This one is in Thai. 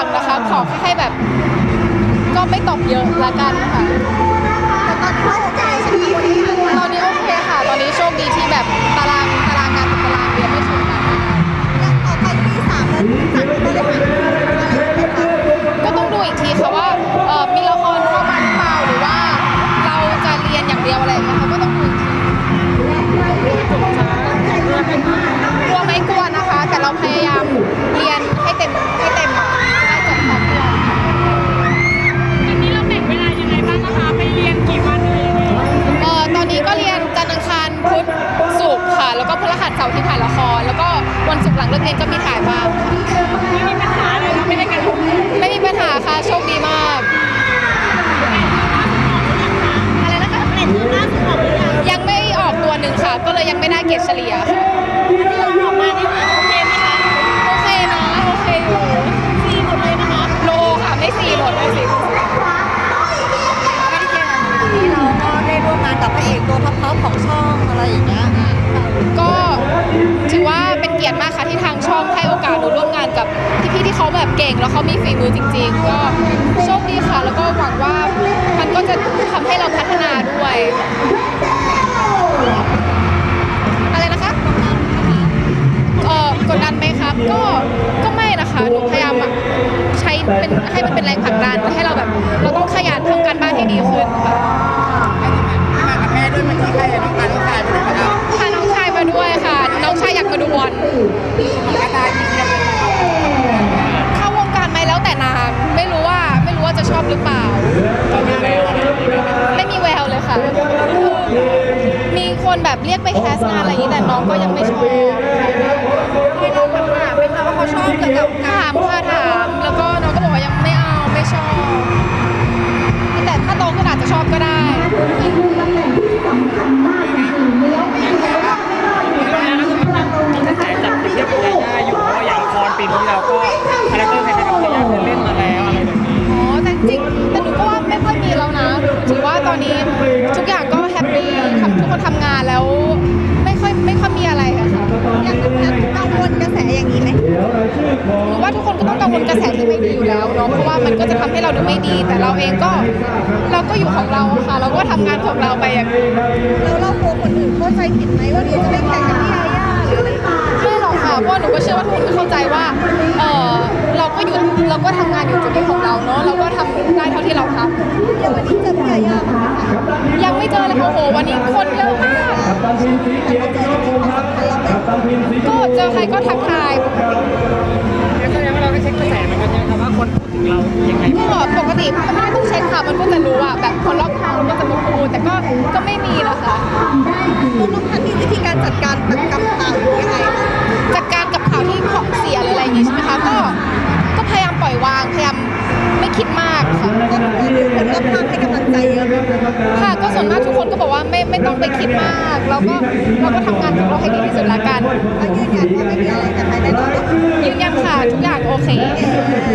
ังนะคะ ขอแค่ให้แบบ ก็ไม่ตกเยอะละกันค่ะตอนนี้โอเคค่ะ ตอนนี้ช่ว ละคร แล้วก็วันศุกร์หลังเลิกเรียนก็มีถ่ายบ้างค่ะไม่มีปัญหาเลยนะไม่ได้กันทุกไม่มีปัญหาค่ะโชคดีมาก อะไรนะคะเกรดเทอมล่าสุดออกหรือยังยังไม่ออกตัวหนึ่งค่ะ ก็เลยยังไม่ได้เกรดเฉลี่ยค่ะ ก่ง แล้วเขามีฝีมือจริง ๆ ก็โชคดีค่ะ แล้วก็หวังว่ามันก็จะทำให้เราพัฒนาด้วย อะไรนะคะเอ่อกดดันไหมครับ ก็ก็ไม่นะคะหนูพยายามอะใช้เป็น แบบเรียกไปแคสงานอะไรอย่างนี้แต่น้องก็ยังไม่ชอบที่เราถามไหมคะว่าเขาชอบเกี่ยวกับถามค่ะถามแล้วก็น้องก็บอกว่ายังไม่เอาไม่ชอบ แต่ถ้าโตขึ้นอาจจะชอบก็ได้กระแสจับเทียบกับยาย่าอยู่เพราะว่าอย่างละครปีนี้เราก็คาแรคเตอร์คล้ายๆกับยาย่าเคยเล่นมาแล้วอะไรแบบนี้อ๋อแต่จริงๆแต่หนูก็ว่าไม่ค่อยมีแล้วนะถือว่าตอนนี้ ว่าทุกคนก็ต้องกังวลกระแสที่ไม่ดีอยู่แล้วเนาะเพราะว่ามันก็จะทำให้เราดูไม่ดี แต่เราเองก็เราก็อยู่ของเราค่ะ เราก็ทำงานของเราไปอย่างนี้แล้วเรากลัวคนอื่นเข้าใจผิดไหมว่าเราจะไปแข่งกับพี่ยาย่าหรืออะไรไม่หรอกค่ะเพราะว่าหนูก็เชื่อว่าทุกคนก็เข้าใจว่าเออเราก็อยู่เราก็ทำงานอยู่จุดนี้ของเราเนาะเราก็ทำได้เท่าที่เราทำเดี๋ยววันนี้เจอพี่ยาย่าไหมคะยังไม่เจอเลยค่ะโอ้โหวันนี้คนเยอะมากแต่พอเจอแล้วมีความสัมพันธ์เราไหมก็เจอใครก็ทักทายงั้นแติมันไม่ต้องเช็คค่ะมันก็จะรู้อะแบบคนรอบข้างก็จะมาพูดแต่ก็ก็ไม่มีนะคะคุณลูกค้ามีวิธีการจัดการแบบกับข่าวยังไงคะจัดการกับข่าวที่ของเสียหรืออะไรอย่างงี้ใช่ไหมคะก็ก็พยายามปล่อยวางพยายามไม่คิดมากค่ะก็คือคนรอบข้างให้กำลังใจเยอะไหมคะค่ะก็ส่วนมากทุกคนก็บอกว่าไม่ไม่ต้องไปคิดมากเราก็เราก็ทำงานของเราให้ดีที่สุดละกันแล้วยืนยันว่าไม่มีอะไรกับใครแน่นอนยืนยันค่ะทุกอย่างโอเค